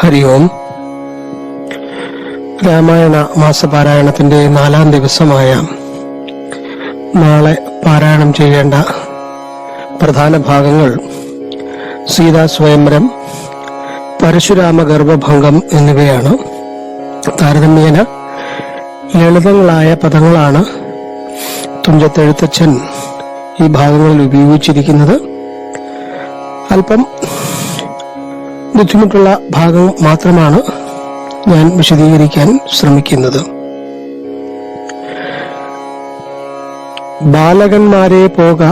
ഹരി ഓം. രാമായണ മാസപാരായണത്തിന്റെ നാലാം ദിവസമായ നാളെ പാരായണം ചെയ്യേണ്ട പ്രധാന ഭാഗങ്ങൾ സീതാ സ്വയംവരം പരശുരാമ ഗർഭഭംഗം എന്നിവയാണ്. താരതമ്യേന ലളിതങ്ങളായ പദങ്ങളാണ് തുഞ്ചത്തെഴുത്തച്ഛൻ ഈ ഭാഗങ്ങളിൽ ഉപയോഗിച്ചിരിക്കുന്നത്. അല്പം ബുദ്ധിമുട്ടുള്ള ഭാഗം മാത്രമാണ് ഞാൻ വിശദീകരിക്കാൻ ശ്രമിക്കുന്നത്. ബാലകന്മാരെ പോക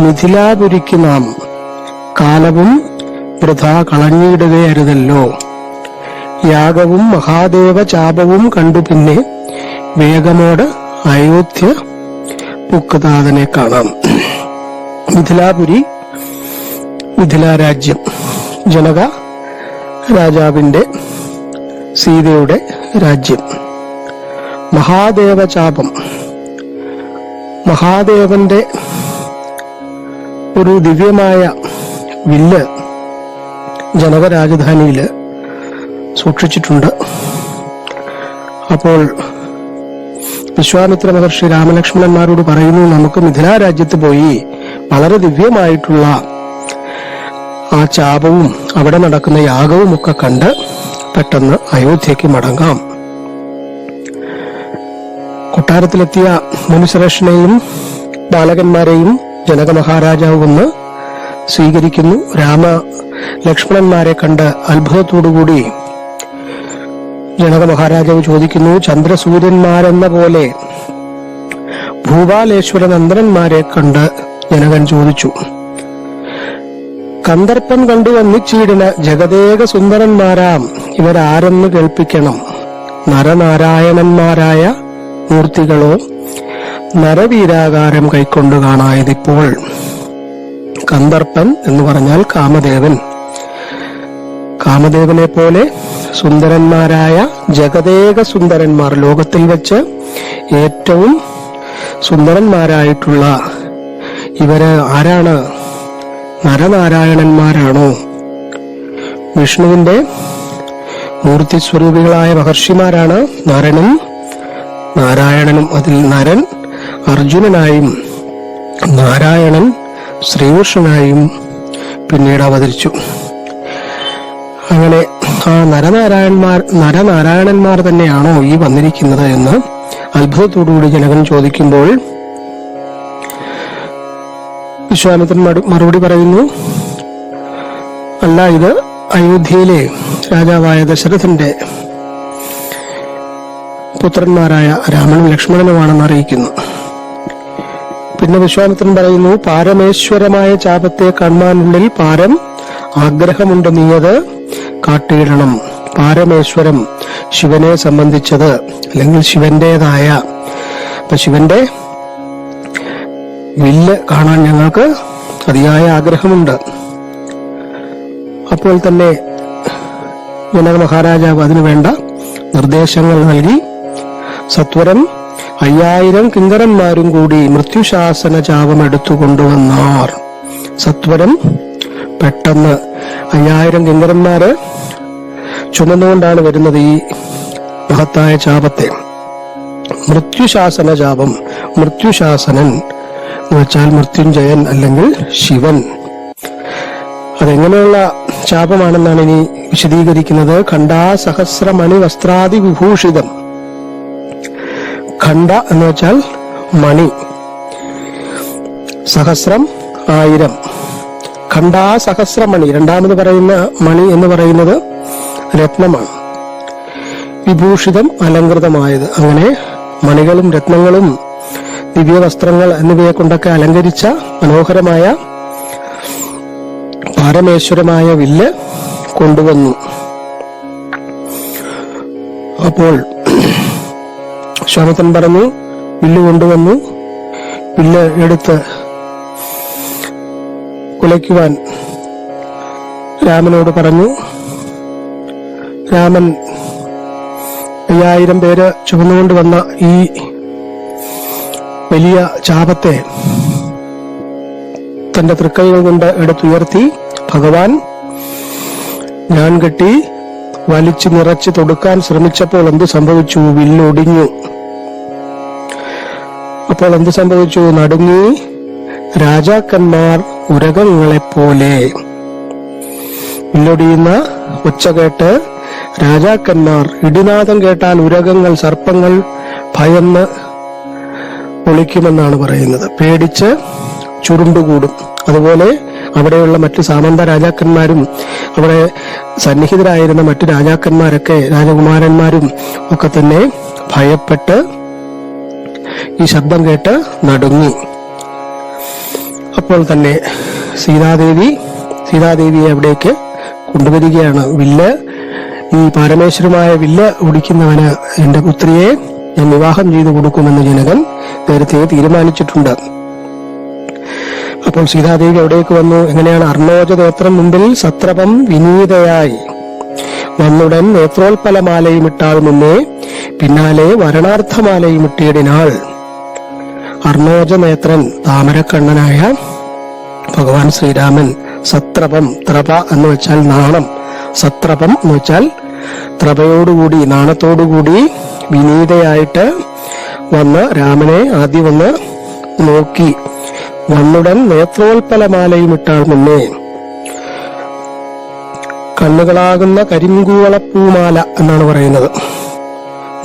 മിഥിലാപുരിക്ക് നാം കാലവും വൃഥാ കളഞ്ഞിടുകയരുതല്ലോ. യാഗവും മഹാദേവ ചാപവും കണ്ടു പിന്നെ വേഗമോട് അയോധ്യ പുക്കതാതനെ കാണാം. മിഥിലാപുരി മിഥിലാരാജ്യം ജനക രാജാവിന്റെ സീതയുടെ രാജ്യം. മഹാദേവചാപം. മഹാദേവന്റെ ഒരു ദിവ്യമായ വില്ല് ജനക രാജധാനിയിൽ സൂക്ഷിച്ചിട്ടുണ്ട്. അപ്പോൾ വിശ്വാമിത്ര മഹർഷി രാമലക്ഷ്മണന്മാരോട് പറയുന്നു നമുക്ക് മിഥിലാ രാജ്യത്ത് പോയി വളരെ ദിവ്യമായിട്ടുള്ള ആ ചാപവും അവിടെ നടക്കുന്ന യാഗവും ഒക്കെ കണ്ട് പെട്ടെന്ന് അയോധ്യയ്ക്ക് മടങ്ങാം. കൊട്ടാരത്തിലെത്തിയ മുനിശ്രേഷ്ഠനെയും ബാലകന്മാരെയും ജനക മഹാരാജാവ് വന്ന് സ്വീകരിക്കുന്നു. രാമ ലക്ഷ്മണന്മാരെ കണ്ട് അത്ഭുതത്തോടുകൂടി ജനക മഹാരാജാവ് ചോദിക്കുന്നു ചന്ദ്രസൂര്യന്മാരെന്ന പോലെ ഭൂപാലേശ്വര നന്ദനന്മാരെ കണ്ട് ജനകൻ ചോദിച്ചു കന്ദർപ്പം കണ്ടു വന്നിച്ചീടിന ജഗദേക സുന്ദരന്മാരാം ഇവരാരെന്ന് കേൾപ്പിക്കണം. നരനാരായണന്മാരായ മൂർത്തികളോ നരവീരാകാരം കൈക്കൊണ്ട് കാണായതിപ്പോൾ. കന്ദർപ്പൻ എന്ന് പറഞ്ഞാൽ കാമദേവൻ. കാമദേവനെ പോലെ സുന്ദരന്മാരായ ജഗദേക സുന്ദരന്മാർ ലോകത്തിൽ വെച്ച് ഏറ്റവും സുന്ദരന്മാരായിട്ടുള്ള ഇവർ ആരാണ്? നരനാരായണന്മാരാണോ വിഷ്ണുവിന്റെ മൂർത്തി സ്വരൂപികളായ മഹർഷിമാരാണ് നരനും നാരായണനും അതിൽ നരൻ അർജുനനായും നാരായണൻ ശ്രീകൃഷ്ണനായും പിന്നീട് അവതരിച്ചു. അങ്ങനെ ആ നരനാരായണന്മാർ നരനാരായണന്മാർ തന്നെയാണോ ഈ വന്നിരിക്കുന്നത് എന്ന് അത്ഭുതത്തോടുകൂടി ജനകൻ ചോദിക്കുമ്പോൾ വിശ്വാമിത്രൻ മറുപടി പറയുന്നു അല്ല ഇത് അയോധ്യയിലെ രാജാവായ ദശരഥന്റെ പുത്രന്മാരായ രാമനും ലക്ഷ്മണനുമാണെന്ന് അറിയിക്കുന്നു. പിന്നെ വിശ്വാമിത്രൻ പറയുന്നു പാരമേശ്വരമായ ചാപത്തെ കാണാനുള്ളിൽ പാരം ആഗ്രഹമുണ്ട് നീയത് കാട്ടിയിടണം. പാരമേശ്വരം ശിവനെ സംബന്ധിച്ചത് അല്ലെങ്കിൽ ശിവന്റേതായ ശിവന്റെ വില്ല് കാണാൻ ഞങ്ങൾക്ക് അതിയായ ആഗ്രഹമുണ്ട്. അപ്പോൾ തന്നെ ജനക മഹാരാജാവ് അതിനു വേണ്ട നിർദ്ദേശങ്ങൾ നൽകി സത്വരം അയ്യായിരം കിങ്കരന്മാരും കൂടി മൃത്യുശാസന ചാപം എടുത്തുകൊണ്ടുവന്നാർ സത്വരം പെട്ടെന്ന് അയ്യായിരം കിങ്കരന്മാര് ചുമന്നുകൊണ്ടാണ് വരുന്നത് ഈ മഹത്തായ ചാപത്തെ. മൃത്യുശാസന ചാപം മൃത്യുശാസനൻ എന്ന് വെച്ചാൽ മൃത്യുഞ്ജയൻ അല്ലെങ്കിൽ ശിവൻ. അതെങ്ങനെയുള്ള ശാപമാണെന്നാണ് ഇനി വിശദീകരിക്കുന്നത്. ഖണ്ഡാ സഹസ്രമണി വസ്ത്രാദി വിഭൂഷിതം. ഖണ്ഡ എന്ന് വെച്ചാൽ മണി. സഹസ്രം ആയിരം. ഖണ്ഡാ സഹസ്രമണി. രണ്ടാമത് പറയുന്ന മണി എന്ന് പറയുന്നത് രത്നമാണ്. വിഭൂഷിതം അലങ്കൃതമായത് അങ്ങനെ മണികളും രത്നങ്ങളും ദിവ്യവസ്ത്രങ്ങൾ എന്നിവയെ കൊണ്ടൊക്കെ അലങ്കരിച്ച മനോഹരമായ പാരമേശ്വരമായ വില്ല് കൊണ്ടുവന്നു. അപ്പോൾ ശ്വാമത്തൻ പറഞ്ഞു വില്ല് കൊണ്ടുവന്നു. വില്ല് എടുത്ത് കുലയ്ക്കുവാൻ രാമനോട് പറഞ്ഞു രാമൻ അയ്യായിരം പേര് ചുമന്നുകൊണ്ട് വന്ന ഈ വലിയ ചാപത്തെ തന്റെ തൃക്കൈകൾ കൊണ്ട് എടുത്തുയർത്തി ഭഗവാൻ ഞാൻ കെട്ടി വലിച്ചു നിറച്ച് തൊടുക്കാൻ ശ്രമിച്ചപ്പോൾ എന്ത് സംഭവിച്ചു? വില്ലൊടിഞ്ഞു അപ്പോൾ എന്ത് സംഭവിച്ചു? നടുങ്ങി രാജാക്കന്മാർ ഉരകങ്ങളെപ്പോലെ വില്ലൊടിയുന്ന ഒച്ച കേട്ട് രാജാക്കന്മാർ ഇടിനാദം കേട്ടാൽ ഉരകങ്ങൾ സർപ്പങ്ങൾ ഭയന്ന് ഒളിക്കുമെന്നാണ് പറയുന്നത്. പേടിച്ച് ചുരുണ്ടുകൂടും. അതുപോലെ അവിടെയുള്ള മറ്റ് സാമന്ത രാജാക്കന്മാരും അവിടെ സന്നിഹിതരായിരുന്ന മറ്റു രാജാക്കന്മാരൊക്കെ രാജകുമാരന്മാരും ഒക്കെ തന്നെ ഭയപ്പെട്ട് ഈ ശബ്ദം കേട്ട് നടുങ്ങി. അപ്പോൾ തന്നെ സീതാദേവി സീതാദേവിയെ അവിടേക്ക് കൊണ്ടുവരികയാണ്. വില്ല് ഈ പാരമേശ്വരമായ വില്ല് ഒടിക്കുന്നവന് എന്റെ പുത്രിയെ ഞാൻ വിവാഹം ചെയ്തു കൊടുക്കുമെന്ന് ജനകൻ നേരത്തെ തീരുമാനിച്ചിട്ടുണ്ട്. അപ്പോൾ സീതാദേവി എവിടേക്ക് വന്നു. എങ്ങനെയാണ്? അർണോജ നേത്രം മുമ്പിൽ സത്രപം വിനീതയായി. വന്നുടൻ നേത്രോത്പലമാലയും ഇട്ടാൽ മുന്നേ പിന്നാലെ വരണാർത്ഥമാലയും ഇട്ടിയിടിനാൾ അർണോജ നേത്രൻ താമരക്കണ്ണനായ ഭഗവാൻ ശ്രീരാമൻ സത്രപം ത്രപ എന്ന് വെച്ചാൽ നാണം. സത്രപം എന്ന് വെച്ചാൽ ത്രപയോടുകൂടി നാണത്തോടുകൂടി വിനീതയായിട്ട് വന്ന് രാമനെ ആദ്യം വന്ന് നോക്കി. വന്നുടൻ നേത്രോൽപ്പലമാലയും ഇട്ടാൽ മുന്നേ. കണ്ണുകളാകുന്ന കരിങ്കൂവളപ്പൂമാല എന്നാണ് പറയുന്നത്.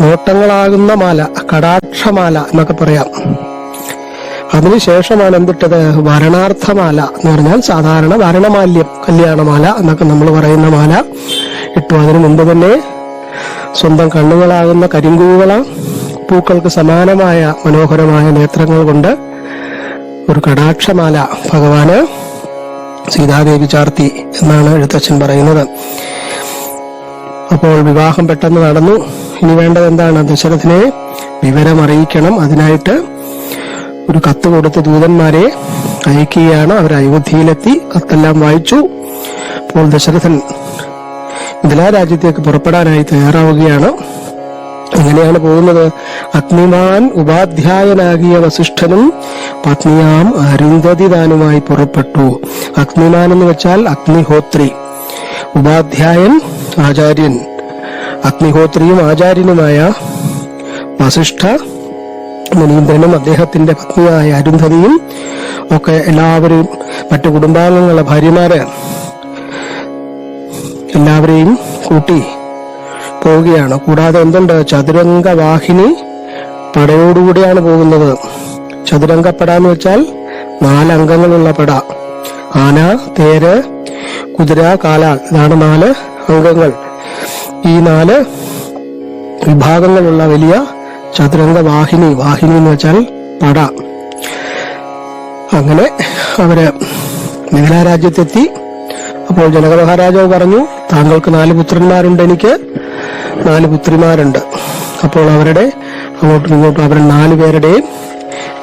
നോട്ടങ്ങളാകുന്ന മാല കടാക്ഷമാല എന്നൊക്കെ പറയാം. അതിനുശേഷമാണ് എന്തിട്ടത്? വരണാർത്ഥമാല എന്ന് പറഞ്ഞാൽ സാധാരണ വരണമാല്യം കല്യാണമാല എന്നൊക്കെ നമ്മൾ പറയുന്ന മാല. ഇട്ടു അതിനു മുമ്പ് തന്നെ സ്വന്തം കണ്ണുകളാകുന്ന കരിങ്കൂവള പൂക്കൾക്ക് സമാനമായ മനോഹരമായ നേത്രങ്ങൾ കൊണ്ട് ഒരു കടാക്ഷമാല ഭഗവാന് സീതാദേവി ചാർത്തി എന്നാണ് എഴുത്തച്ഛൻ പറയുന്നത്. അപ്പോൾ വിവാഹം പെട്ടെന്ന് നടന്നു. ഇനി വേണ്ടത് എന്താണ്? ദശരഥനെ വിവരം അറിയിക്കണം അതിനായിട്ട് ഒരു കത്ത് കൊടുത്ത് ദൂതന്മാരെ അയക്കുകയാണ്. അവർ അയോധ്യയിലെത്തി കത്തെല്ലാം വായിച്ചു. അപ്പോൾ ദശരഥൻ മിഥിലാ രാജ്യത്തേക്ക് പുറപ്പെടാനായി തയ്യാറാവുകയാണ്. അങ്ങനെയാണ് പോകുന്നത്. അഗ്നിമാൻ ഉപാധ്യായനാകിയ വസിഷ്ഠനും പത്നിയാം അരുന്ധതി താനുമായി പുറപ്പെട്ടു. അഗ്നിമാൻ എന്ന് വെച്ചാൽ അഗ്നിഹോത്രി. ഉപാധ്യായൻ ആചാര്യൻ. അഗ്നിഹോത്രിയും ആചാര്യനുമായ വസിഷ്ഠ മുനീന്ദ്രനും അദ്ദേഹത്തിന്റെ പത്നിയായ അരുന്ധതിയും ഒക്കെ എല്ലാവരും മറ്റു കുടുംബാംഗങ്ങളെ ഭാര്യമാര് എല്ലാവരെയും കൂട്ടി പോവുകയാണ്. കൂടാതെ എന്തുണ്ട്? ചതുരംഗ വാഹിനി പടയോടുകൂടിയാണ് പോകുന്നത്. ചതുരംഗപ്പട എന്ന് വെച്ചാൽ നാലംഗങ്ങളുള്ള പട. ആന തേര് കുതിര കാല ഇതാണ് നാല് അംഗങ്ങൾ. ഈ നാല് വിഭാഗങ്ങളുള്ള വലിയ ചതുരംഗ വാഹിനി വാഹിനി എന്ന് വെച്ചാൽ പട. അങ്ങനെ അവർ മിഥില രാജ്യത്തെത്തി. അപ്പോൾ ജനക മഹാരാജാവ് പറഞ്ഞു താങ്കൾക്ക് നാല് പുത്രന്മാരുണ്ട് എനിക്ക്. നാല് പുത്രിമാരുണ്ട്. അപ്പോൾ അവരുടെ അങ്ങോട്ടും ഇങ്ങോട്ടും അവരുടെ നാല് പേരുടെയും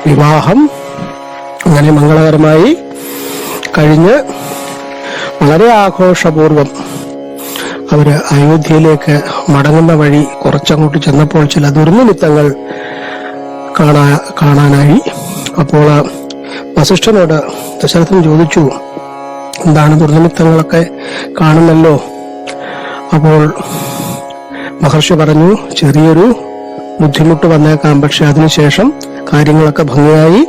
വിവാഹം അങ്ങനെ മംഗളകരമായി കഴിഞ്ഞ് വളരെ ആഘോഷപൂർവം അവർ അയോധ്യയിലേക്ക് മടങ്ങുന്ന വഴി കുറച്ചങ്ങോട്ട് ചെന്നപ്പോൾ ചില ദുർനിമിത്തങ്ങൾ കാണാ കാണാനായി. അപ്പോൾ വസിഷ്ഠനോട് ദശരഥൻ ചോദിച്ചു എന്താണ് ദുർനിമിത്തങ്ങളൊക്കെ കാണുന്നല്ലോ? അപ്പോൾ മഹർഷി പറഞ്ഞു ചെറിയൊരു ബുദ്ധിമുട്ട് വന്നേക്കാം. പക്ഷെ അതിനുശേഷം കാര്യങ്ങളൊക്കെ ഭംഗിയായി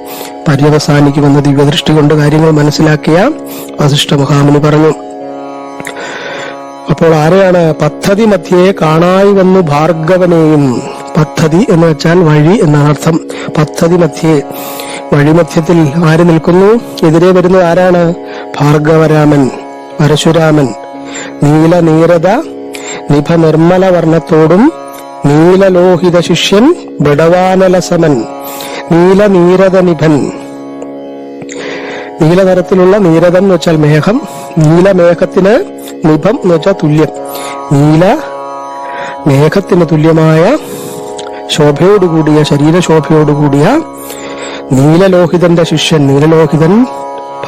പര്യവസാനിക്കുമെന്ന് ദിവ്യദൃഷ്ടി കൊണ്ട് കാര്യങ്ങൾ മനസ്സിലാക്കിയ വസിഷ്ഠ മഹാമുനി പറഞ്ഞു. അപ്പോൾ ആരെയാണ്? പദ്ധതി മധ്യേ കാണായി വന്നു ഭാർഗവനെയും. പദ്ധതി എന്ന് വെച്ചാൽ വഴി എന്നാണ് അർത്ഥം. പദ്ധതി മധ്യേ വഴിമധ്യത്തിൽ ആര് നിൽക്കുന്നു? എതിരെ വരുന്നത് ആരാണ്? ഭാർഗവരാമൻ പരശുരാമൻ. നീല നീരത നിഭ നിർമ്മല വർണത്തോടും നീലലോഹിത ശിഷ്യൻ ബടവാനലസമൻ നീല നീരത നിഭൻ നീലതരത്തിലുള്ള നീരതം എന്ന് വെച്ചാൽ മേഘം നീലമേഘത്തിന് നിഭം എന്ന് വെച്ചാൽ തുല്യം. നീല മേഘത്തിന് തുല്യമായ ശോഭയോടുകൂടിയ ശരീരശോഭയോടുകൂടിയ നീലലോഹിതന്റെ ശിഷ്യൻ നീലലോഹിതൻ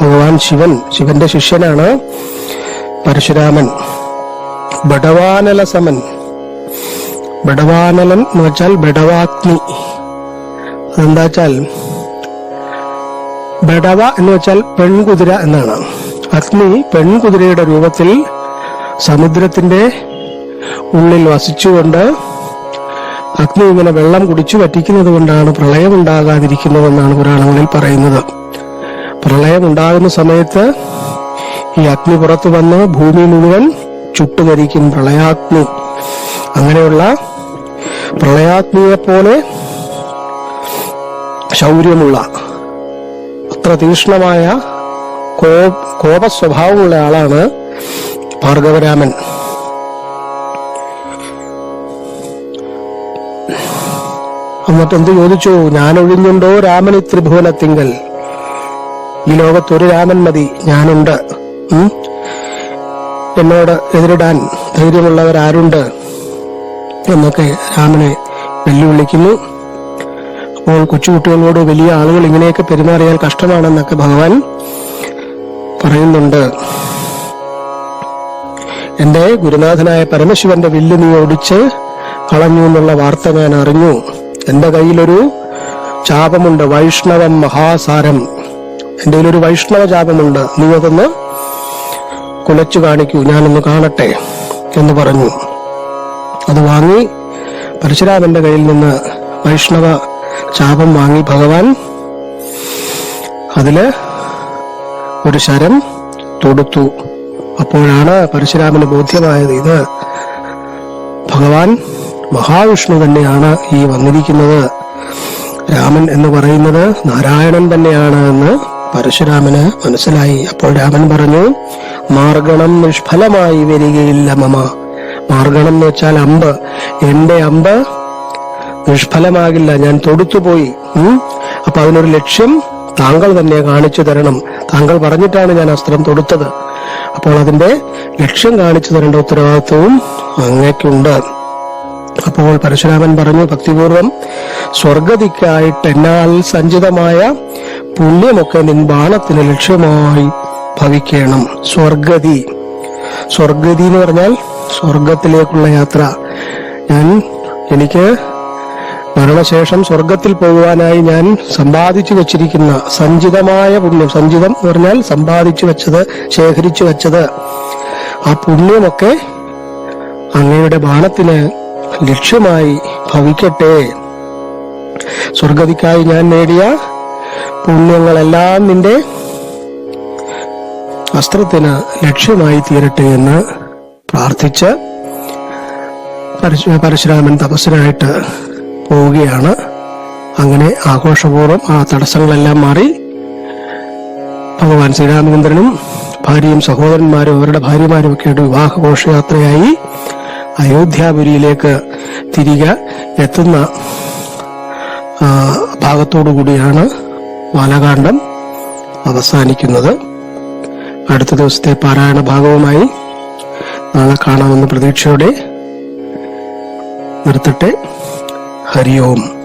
ഭഗവാൻ ശിവൻ. ശിവന്റെ ശിഷ്യനാണ് പരശുരാമൻ. ബഡവാനലസമൻ ബഡവാനലൻ എന്ന് വെച്ചാൽ ബഡവാഗ്നി അതെന്താ വെച്ചാൽ ബഡവ എന്ന് വെച്ചാൽ പെൺകുതിര എന്നാണ്. അഗ്നി പെൺകുതിരയുടെ രൂപത്തിൽ സമുദ്രത്തിന്റെ ഉള്ളിൽ വസിച്ചുകൊണ്ട് അഗ്നി ഇങ്ങനെ വെള്ളം കുടിച്ചു പറ്റിക്കുന്നത് കൊണ്ടാണ് പ്രളയം ഉണ്ടാകാതിരിക്കുന്നതെന്നാണ് പുരാണങ്ങളിൽ പറയുന്നത്. പ്രളയം ഉണ്ടാകുന്ന സമയത്ത് ഈ അഗ്നി പുറത്തു വന്ന് ഭൂമി മുഴുവൻ ചുട്ടുകരിക്കും പ്രളയാഗ്നി അങ്ങനെയുള്ള പ്രളയാഗ്നിയെ പോലെ ശൗര്യമുള്ള അത്ര തീക്ഷ്ണമായ കോ കോപ സ്വഭാവമുള്ള ആളാണ് ഭാർഗവരാമൻ. എന്നിട്ട് എന്ത് ചോദിച്ചു? ഞാൻ ഒഴിഞ്ഞുണ്ടോ രാമൻ ഈ ത്രിഭുവനത്തിങ്കൽ? ഈ ലോകത്തൊരു രാമൻ മതി ഞാനുണ്ട്. ഉം? എന്നോട് എതിരിടാൻ ധൈര്യമുള്ളവരാരുണ്ട് എന്നൊക്കെ രാമനെ വെല്ലുവിളിക്കുന്നു. അപ്പോൾ കൊച്ചുകുട്ടികളോട് വലിയ ആളുകൾ ഇങ്ങനെയൊക്കെ പെരുമാറിയാൽ കഷ്ടമാണെന്നൊക്കെ ഭഗവാൻ പറയുന്നുണ്ട്. എന്റെ ഗുരുനാഥനായ പരമശിവന്റെ വില്ല് നീ ഒടിച്ച് കളഞ്ഞു എന്നുള്ള വാർത്ത ഞാൻ അറിഞ്ഞു. എന്റെ കയ്യിലൊരു ചാപമുണ്ട്. വൈഷ്ണവം മഹാസാരം. എന്റെ കയ്യിലൊരു വൈഷ്ണവ ചാപമുണ്ട്. നീ അതൊന്ന് കുലച്ചു കാണിക്കൂ ഞാനൊന്ന് കാണട്ടെ എന്ന് പറഞ്ഞു. അത് വാങ്ങി പരശുരാമന്റെ കയ്യിൽ നിന്ന് വൈഷ്ണവ ശാപം വാങ്ങി ഭഗവാൻ. അതിൽ ഒരു ശരം തൊടുത്തു. അപ്പോഴാണ് പരശുരാമന് ബോധ്യമായത് ഇത് ഭഗവാൻ മഹാവിഷ്ണു തന്നെയാണ് ഈ വന്നിരിക്കുന്നത്. രാമൻ എന്ന് പറയുന്നത് നാരായണൻ തന്നെയാണ് എന്ന് പരശുരാമന് മനസ്സിലായി. അപ്പോൾ രാമൻ പറഞ്ഞു മാർഗണം നിഷ്ഫലമായി വരികയില്ല മമ. മാർഗണം എന്ന് വെച്ചാൽ അമ്പ്. എന്റെ അമ്പ് നിഷ്ഫലമാകില്ല. ഞാൻ തൊടുത്തുപോയി? അപ്പൊ അതിനൊരു ലക്ഷ്യം താങ്കൾ തന്നെ കാണിച്ചു തരണം. താങ്കൾ പറഞ്ഞിട്ടാണ് ഞാൻ അസ്ത്രം തൊടുത്തത്. അപ്പോൾ അതിന്റെ ലക്ഷ്യം കാണിച്ചു തരേണ്ട ഉത്തരവാദിത്വവും അങ്ങേക്കുണ്ട്. അപ്പോൾ പരശുരാമൻ പറഞ്ഞു ഭക്തിപൂർവം സ്വർഗതിക്കായിട്ട് എന്നാൽ സഞ്ചിതമായ പുണ്യമൊക്കെ നിൻ ബാണത്തിന് ലക്ഷ്യമായി ഭവിക്കണം. സ്വർഗതി. സ്വർഗതി എന്ന് പറഞ്ഞാൽ സ്വർഗത്തിലേക്കുള്ള യാത്ര. ഞാൻ എനിക്ക് മരണശേഷം സ്വർഗത്തിൽ പോകുവാനായി ഞാൻ സമ്പാദിച്ചു വെച്ചിരിക്കുന്ന സഞ്ചിതമായ പുണ്യം. സഞ്ചിതം എന്ന് പറഞ്ഞാൽ സമ്പാദിച്ചു വെച്ചത് ശേഖരിച്ചു വെച്ചത്. ആ പുണ്യമൊക്കെ അങ്ങയുടെ ബാണത്തിന് ലക്ഷ്യമായി ഭവിക്കട്ടെ. സ്വർഗതിക്കായി ഞാൻ നേടിയ പുണ്യങ്ങളെല്ലാം നിന്റെ അസ്ത്രത്തിന് ലക്ഷ്യമായി തീരട്ടെ എന്ന് പ്രാർത്ഥിച്ച് പരശുരാമൻ തപസ്സിനായിട്ട് പോവുകയാണ്. അങ്ങനെ ആഘോഷപൂർവം ആ തടസ്സങ്ങളെല്ലാം മാറി ഭഗവാൻ ശ്രീരാമചന്ദ്രനും ഭാര്യയും സഹോദരന്മാരും അവരുടെ ഭാര്യമാരും ഒക്കെ ആയിട്ട് വിവാഹ ഘോഷയാത്രയായി അയോധ്യാപുരിയിലേക്ക് തിരികെ എത്തുന്ന ഭാഗത്തോടു കൂടിയാണ് ബാലകാന്ഡം അവസാനിക്കുന്നത്. അടുത്ത ദിവസത്തെ പാരായണ ഭാഗവുമായി നാളെ കാണാമെന്ന പ്രതീക്ഷയോടെ നിർത്തട്ടെ. ഹരിയോം.